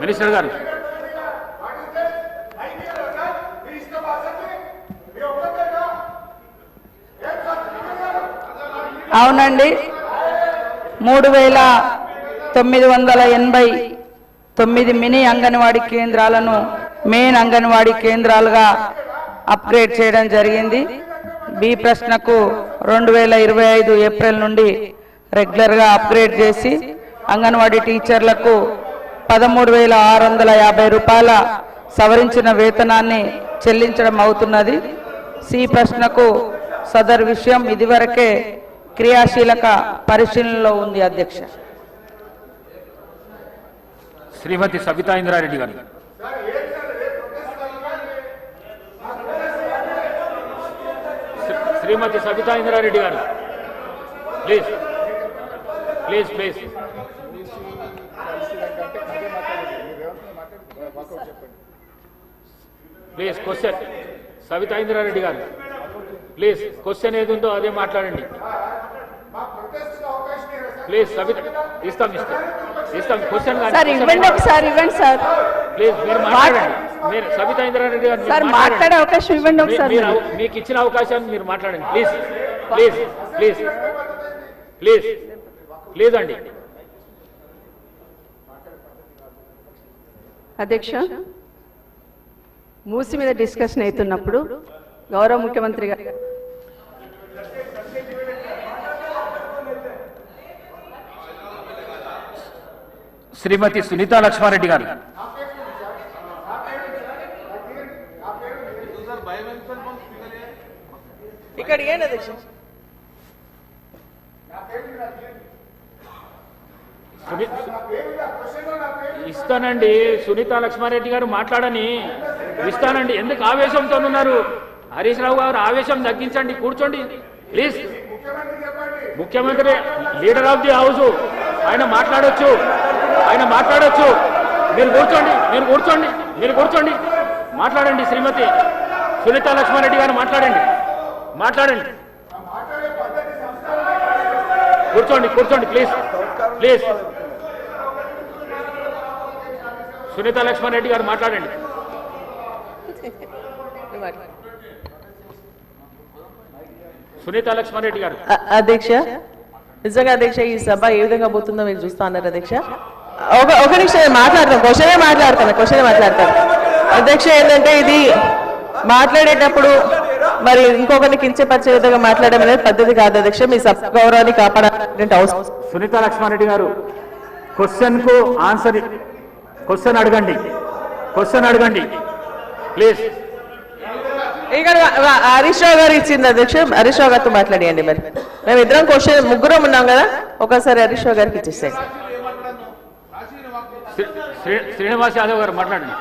Minister గారు. అవునండి. మూడు వేల తొమ్మిది వందల ఎనభై తొమ్మిది మినీ అంగన్వాడీ కేంద్రాలను మెయిన్ అంగన్వాడీ కేంద్రాలుగా అప్గ్రేడ్ చేయడం జరిగింది. బి ప్రశ్నకు రెండు వేల ఇరవై ఐదు ఏప్రిల్ నుండి రెగ్యులర్గా అప్గ్రేడ్ చేసి అంగన్వాడీ టీచర్లకు పదమూడు వేల ఆరు వందల యాభై రూపాయల సవరించిన వేతనాన్ని చెల్లించడం అవుతున్నది. సి ప్రశ్నకు సదర్ విషయం ఇదివరకే క్రియాశీలక పరిశీలనలో ఉంది అధ్యక్ష. శ్రీమతి సబితా ఇంద్రారెడ్డి గారు. శ్రీమతి సబితా ఇంద్రారెడ్డి గారు. Please. Please please. Please question Sabita Indra Reddy గారు. ప్లీజ్ క్వశ్చన్ ఏది ఉందో అదే మాట్లాడండి. ప్లీజ్ సబిత ఇస్తాం ఇస్తాం. ఇస్తాం క్వశ్చన్ సార్ ఇవ్వండి ఒకసారి ఇవ్వండి సార్. ప్లీజ్ మీరు మాట్లాడండి. మీరు సబితా ఇంద్రారెడ్డి గారు సార్. మాట్లాడే అవకాశం ఇవ్వండి ఒకసారి. మీకు ఇచ్చిన అవకాశాన్ని మీరు మాట్లాడండి. Please please please please please అండి. అధ్యక్ష మూసి మీద డిస్కషన్ అవుతున్నప్పుడు గౌరవ ముఖ్యమంత్రి గారు శ్రీమతి సునీతా లక్ష్మారెడ్డి గారు. ఇక్కడ ఏంటి అధ్యక్ష? సుని- ఇస్తానండి. సునీత లక్ష్మారెడ్డి గారు మాట్లాడని ఇస్తానండి. ఎందుకు ఆవేశంతో ఉన్నారు? హరీష్ రావు గారు ఆవేశం తగ్గించండి. కూర్చోండి. ప్లీజ్. ముఖ్యమంత్రి లీడర్ ఆఫ్ ది హౌస్ ఆయన మాట్లాడొచ్చు. ఆయన మాట్లాడొచ్చు. మీరు కూర్చోండి. మీరు కూర్చోండి. మీరు కూర్చోండి. మాట్లాడండి శ్రీమతి సునీత లక్ష్మారెడ్డి గారు మాట్లాడండి. మాట్లాడండి. కూర్చోండి. కూర్చోండి. ప్లీజ్. ప్లీజ్. సునీత లక్ష్మణ్ రెడ్డి గారు మాట్లాడండి. సునీత లక్ష్మణ్ రెడ్డి గారు. అధ్యక్ష నిజంగా అధ్యక్ష ఈ సభ ఏ విధంగా పోతుందో మీరు చూస్తా ఉన్నారు అధ్యక్ష? ఒక ఒక నిమిషం మాట్లాడతాను క్వశ్చనే మాట్లాడతాను క్వశ్చనే మాట్లాడతాను. అధ్యక్ష ఏంటంటే ఇది మాట్లాడేటప్పుడు మరి ఇంకొకరిని కించపరిచే విధంగా మాట్లాడడం అనేది పద్ధతి కాదు అధ్యక్ష మీ సభ గౌరవాన్ని కాపాడాలంటే అవసరం. సునీత లక్ష్మణ్ రెడ్డి గారు క్వశ్చన్కు ఆన్సర్ క్వశ్చన్ అడగండి. క్వశ్చన్ అడగండి. ప్లీజ్ ఇక్కడ హరీష్ రావు గారు ఇచ్చింది అధ్యక్ష. హరీష్ రావు గారితో మాట్లాడియండి మరి. మేము ఇద్దరం క్వశ్చన్ ముగ్గురం ఉన్నాం కదా. ఒకసారి హరీష్ రావు గారికి ఇచ్చేసాయి శ్రీనివాస్ యాదవ్ గారు మాట్లాడండి.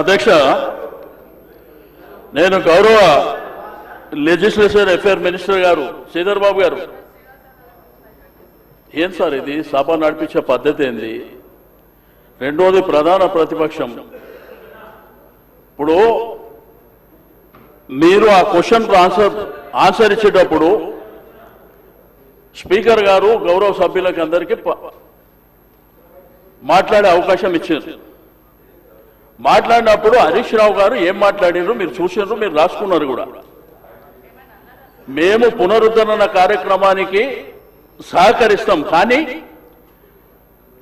అధ్యక్ష నేను గౌరవ లెజిస్లేచర్ అఫేర్ మినిస్టర్ గారు శ్రీధర్ బాబు గారు ఏం సార్ ఇది? సభ నడిపించే పద్ధతి ఏంది? రెండోది ప్రధాన ప్రతిపక్షం. ఇప్పుడు మీరు ఆ క్వశ్చన్ ఆన్సర్ ఆన్సర్ ఇచ్చేటప్పుడు స్పీకర్ గారు గౌరవ సభ్యులకి అందరికీ మాట్లాడే అవకాశం ఇచ్చారు. మాట్లాడినప్పుడు హరీష్ రావు గారు ఏం మాట్లాడినారు మీరు చూసినారు మీరు రాసుకున్నారు కూడా. మేము పునరుద్ధరణ కార్యక్రమానికి సహకరిస్తాం. కానీ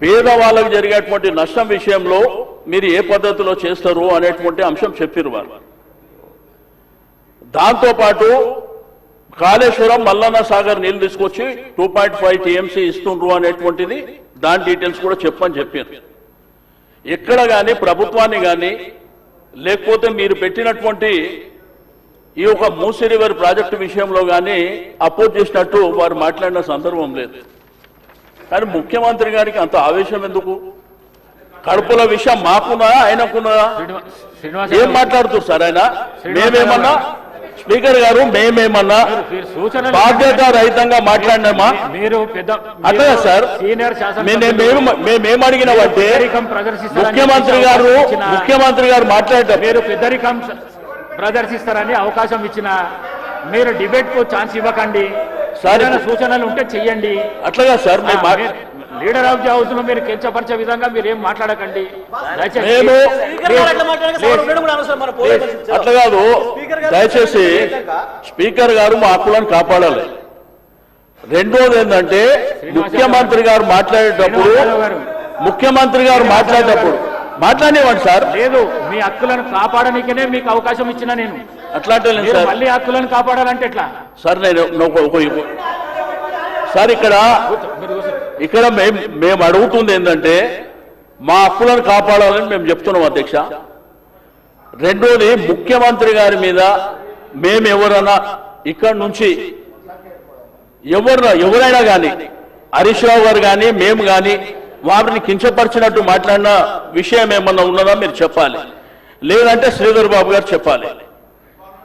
పేదవాళ్ళకు జరిగేటువంటి నష్టం విషయంలో మీరు ఏ పద్ధతిలో చేస్తారు అనేటువంటి అంశం చెప్పారు వారు. దాంతోపాటు కాళేశ్వరం మల్లన్న సాగర్ నీళ్ళు తీసుకొచ్చి టూ పాయింట్ ఫైవ్ టీఎంసీ ఇస్తుండ్రు అనేటువంటిది దాని డీటెయిల్స్ కూడా చెప్పని చెప్పారు. ఎక్కడ కానీ ప్రభుత్వాన్ని కానీ లేకపోతే మీరు పెట్టినటువంటి ఈ యొక్క మూసీ రివర్ ప్రాజెక్టు విషయంలో కానీ అపోజ్ చేసినట్టు వారు మాట్లాడిన సందర్భం లేదు. కానీ ముఖ్యమంత్రి గారికి అంత ఆవేశం ఎందుకు? కడుపుల విషయం మాకున్నదా ఆయనకున్నదా? ఏం మాట్లాడుతారు సార్ ఆయన? మేమేమన్నా? స్పీకర్ గారు మేమేమన్నా? బాధ్యత రహితంగా మాట్లాడినామా? మీరు పెద్ద అట్లా సార్ మేము అడిగినామంటే ప్రదర్శిస్తారని ముఖ్యమంత్రి గారు ముఖ్యమంత్రి గారు మాట్లాడటం మీరు పెద్దరికం ప్రదర్శిస్తారని అవకాశం ఇచ్చిన మీరు డిబేట్కు ఛాన్స్ ఇవ్వకండి. సార్, ఏదైనా సూచనలు ఉంటే చెయ్యండి. అట్లాగా సార్ లీడర్ ఆఫ్ ది హౌస్లో మీరు కించపరిచే విధంగా మీరు ఏం మాట్లాడకండి. అట్లా కాదు. దయచేసి స్పీకర్ గారు మా హక్కులను కాపాడాలి. రెండోది ఏంటంటే ముఖ్యమంత్రి గారు మాట్లాడేటప్పుడు. ముఖ్యమంత్రి గారు మాట్లాడేటప్పుడు మాట్లాడేవాడు సార్. లేదు మీ హక్కులను కాపాడనికనే మీకు అవకాశం ఇచ్చిన నేను. అట్లాంటి సార్. మళ్ళీ హక్కులను కాపాడాలంటే ఎట్లా? సార్ నేను సార్ ఇక్కడ. ఇక్కడ మేము మేము అడుగుతుంది ఏంటంటే మా హక్కులను కాపాడాలని మేము చెప్తున్నాం అధ్యక్ష. రెండోది ముఖ్యమంత్రి గారి మీద మేము ఎవరైనా ఇక్కడ నుంచి ఎవరు ఎవరైనా కానీ హరీష్ రావు గారు కానీ మేము కానీ వారిని కించపరిచినట్టు మాట్లాడిన విషయం ఏమన్నా ఉన్నదా మీరు చెప్పాలి. లేదంటే శ్రీధర్ బాబు గారు చెప్పాలి.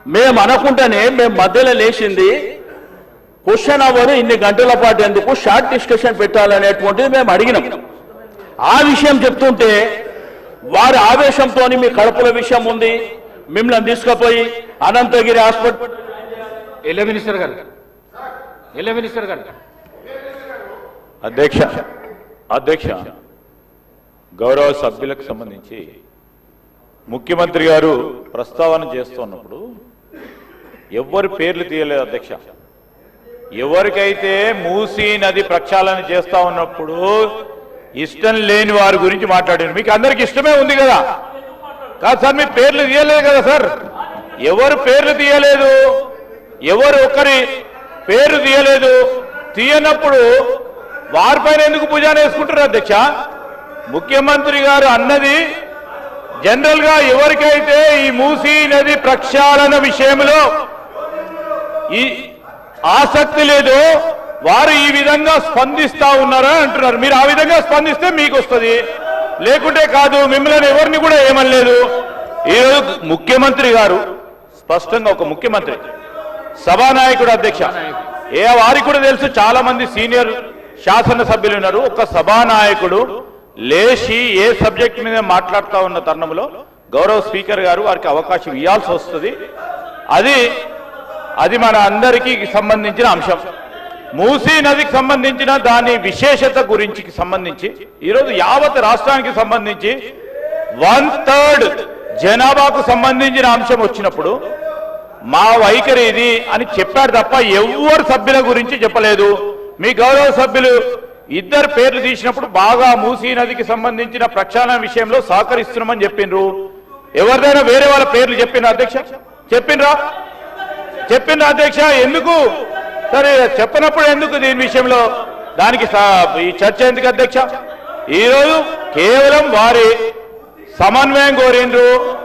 మేము అనకుండానే మేము మధ్యలో లేచింది. క్వశ్చన్ అవర్ ఇన్ని గంటల పాటు ఎందుకు షార్ట్ డిస్కషన్ పెట్టాలనేటువంటిది మేము అడిగినాం. ఆ విషయం చెప్తుంటే వారి ఆవేశంతో మీ కడుపుల విషయం ఉంది. మిమ్మల్ని తీసుకుపోయి అనంతగిరి హాస్పిటల్ ఎల్లే మినిస్టర్ గారు. ఎల్లే మినిస్టర్ గారు. అధ్యక్ష అధ్యక్ష గౌరవ సభ్యులకు సంబంధించి ముఖ్యమంత్రి గారు ప్రస్తావన చేస్తున్నప్పుడు ఎవరి పేర్లు తీయలేదు అధ్యక్ష. ఎవరికైతే మూసీ నది ప్రక్షాళన చేస్తా ఉన్నప్పుడు ఇష్టం లేని వారి గురించి మాట్లాడారు. మీకు అందరికి ఇష్టమే ఉంది కదా? కాదు సార్ మీ పేర్లు తీయలేదు కదా సార్? ఎవరు పేర్లు తీయలేదు? ఎవరు ఒకరి పేరు తీయలేదు? తీయనప్పుడు వారిపైన ఎందుకు భుజాన వేసుకుంటారు అధ్యక్ష? ముఖ్యమంత్రి గారు అన్నది జనరల్గా ఎవరికైతే ఈ మూసీ నది ప్రక్షాళన విషయంలో ఈ ఆసక్తి లేదో వారు ఈ విధంగా స్పందిస్తా ఉన్నారా అంటున్నారు. మీరు ఆ విధంగా స్పందిస్తే మీకు వస్తుంది. లేకుంటే కాదు మిమ్మల్ని ఎవరిని కూడా ఏమనలేదు. ఈరోజు ముఖ్యమంత్రి గారు స్పష్టంగా ఒక ముఖ్యమంత్రి సభానాయకుడు అధ్యక్ష. ఏ వారికి కూడా తెలుసు చాలా మంది సీనియర్ శాసనసభ్యులు ఉన్నారు ఒక సభానాయకుడు లేచి ఏ సబ్జెక్ట్ మీద మాట్లాడుతూ ఉన్న తరుణంలో గౌరవ స్పీకర్ గారు వారికి అవకాశం ఇవ్వాల్సి వస్తుంది. అది అది మన అందరికీ సంబంధించిన అంశం. మూసీ నదికి సంబంధించిన దాని విశేషత గురించి సంబంధించి ఈరోజు యావత్ రాష్ట్రానికి సంబంధించి వన్ థర్డ్ జనాభాకు సంబంధించిన అంశం వచ్చినప్పుడు మా వైఖరి ఇది అని చెప్పారు తప్ప ఎవ్వరు సభ్యుల గురించి చెప్పలేదు. మీ గౌరవ సభ్యులు ఇద్దరు పేర్లు తీసినప్పుడు బాగా మూసీ నదికి సంబంధించిన ప్రక్షాళన విషయంలో సహకరిస్తున్నామని చెప్పిండ్రు ఎవరిదైనా వేరే వాళ్ళ పేర్లు చెప్పిండ్రు అధ్యక్ష? చెప్పిండ్రా చెప్పిండ్రు అధ్యక్ష? ఎందుకు? సరే చెప్పనప్పుడు ఎందుకు దీని విషయంలో? దానికి స- ఈ చర్చ ఎందుకు అధ్యక్ష? ఈరోజు కేవలం వారి సమన్వయం కోరిండ్రు.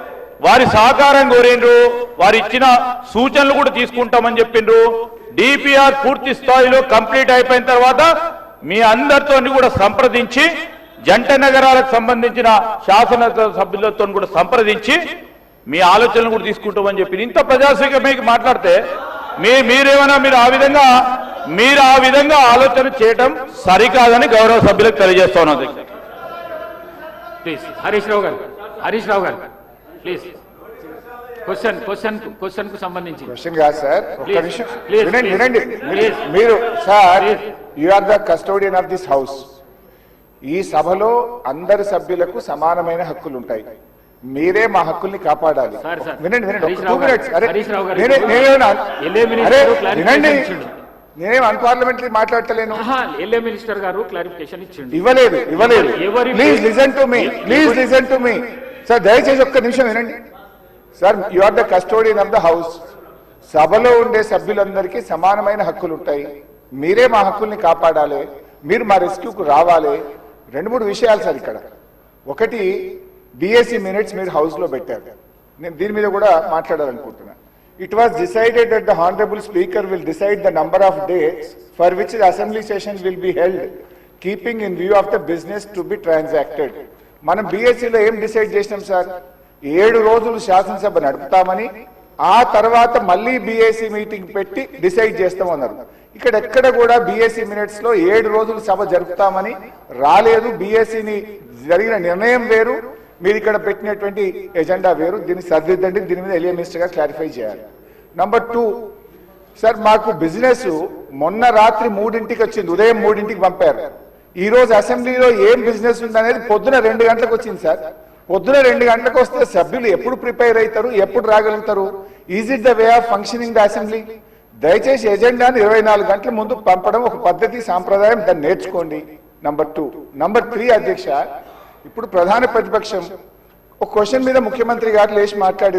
వారి సహకారం కోరిండ్రు వారు ఇచ్చిన సూచనలు కూడా తీసుకుంటామని చెప్పిండ్రు. డిపిఆర్ పూర్తి స్థాయిలో కంప్లీట్ అయిపోయిన తర్వాత మీ అందరితో కూడా సంప్రదించి జంట నగరాలకు సంబంధించిన శాసన సభ్యులతో కూడా సంప్రదించి మీ ఆలోచనలు కూడా తీసుకుంటామని చెప్పి ఇంత ప్రజాస్వామ్యకి మాట్లాడితే మీ మీరేమైనా మీరు ఆ విధంగా మీరు ఆ విధంగా ఆలోచన చేయడం సరికాదని గౌరవ సభ్యులకు తెలియజేస్తా ఉన్నది హరీష్ రావు గారు హరీష్ రావు గారు. ప్లీజ్ క్వశ్చన్ క్వశ్చన్ క్వశ్చన్కు సంబంధించి క్వశ్చన్ కాదు సార్ ఒక్క నిమిషం. వినండి. మీరు sir. You are the custodian of this house ఈ సభలో అందరి సభ్యులకు సమానమైన హక్కులు ఉంటాయి. మీరే మా హక్కుల్ని కాపాడాలి. వినండి వినండి. వినండి. నేనేం అన్పార్లమెంటరీ మాట్లాడతలేను. ఎల్ఏ మినిస్టర్ గారు క్లారిఫికేషన్ ఇచ్చిండు. ఇవ్వలేదు ఇవ్వలేదు. Please listen to me please listen to me sir దయచేసి ఒక్క నిమిషం వినండి. Sir you are the custodian of the house సభలో ఉండే సభ్యులందరికీ సమానమైన హక్కులు ఉంటాయి మీరే మా హక్కుల్ని కాపాడాలి. మీరు మా రెస్క్యూకు రావాలి. రెండు మూడు విషయాలు సార్ ఇక్కడ. ఒకటి డిఎస్సి మినిట్స్ మీరు హౌస్లో పెట్టారు. నేను దీని మీద కూడా మాట్లాడాలనుకుంటున్నా. It was decided that the honourable speaker will decide the number of days for which the assembly session will be held keeping in view of the business to be transacted మనం బీఎస్సీలో ఏం డిసైడ్ చేసినాం sir ఏడు రోజులు శాసనసభ నడుపుతామని ఆ తర్వాత మళ్ళీ బీఏసీ మీటింగ్ పెట్టి డిసైడ్ చేస్తామన్నారు ఇక్కడ ఎక్కడ కూడా బీఎస్సీ మినిట్స్లో ఏడు రోజులు సభ జరుపుతామని రాలేదు. బీఎస్సీని జరిగిన నిర్ణయం వేరు. మీరు ఇక్కడ పెట్టినటువంటి ఎజెండా వేరు. దీన్ని సరిదిద్దండి. దీని మీద ఎలియా మినిస్టర్ గారు క్లారిఫై చేయాలి. నంబర్ టూ సార్ మాకు బిజినెస్ మొన్న రాత్రి మూడింటికి వచ్చింది. ఉదయం మూడింటికి పంపారు. ఈ రోజు అసెంబ్లీలో ఏం బిజినెస్ ఉందనేది పొద్దున రెండు గంటలకు వచ్చింది సార్. పొద్దున రెండు గంటలకు వస్తే సభ్యులు ఎప్పుడు ప్రిపేర్ అవుతారు ఎప్పుడు రాగలుగుతారు? Is it the way of functioning the assembly దయచేసి ఎజెండాను ఇరవై నాలుగు గంటల ముందు పంపడం ఒక పద్ధతి సాంప్రదాయం దాన్ని నేర్చుకోండి. నంబర్ టూ నంబర్ త్రీ అధ్యక్ష ఇప్పుడు ప్రధాన ప్రతిపక్షం. ఒక క్వశ్చన్ మీద ముఖ్యమంత్రి గారు లేచి మాట్లాడి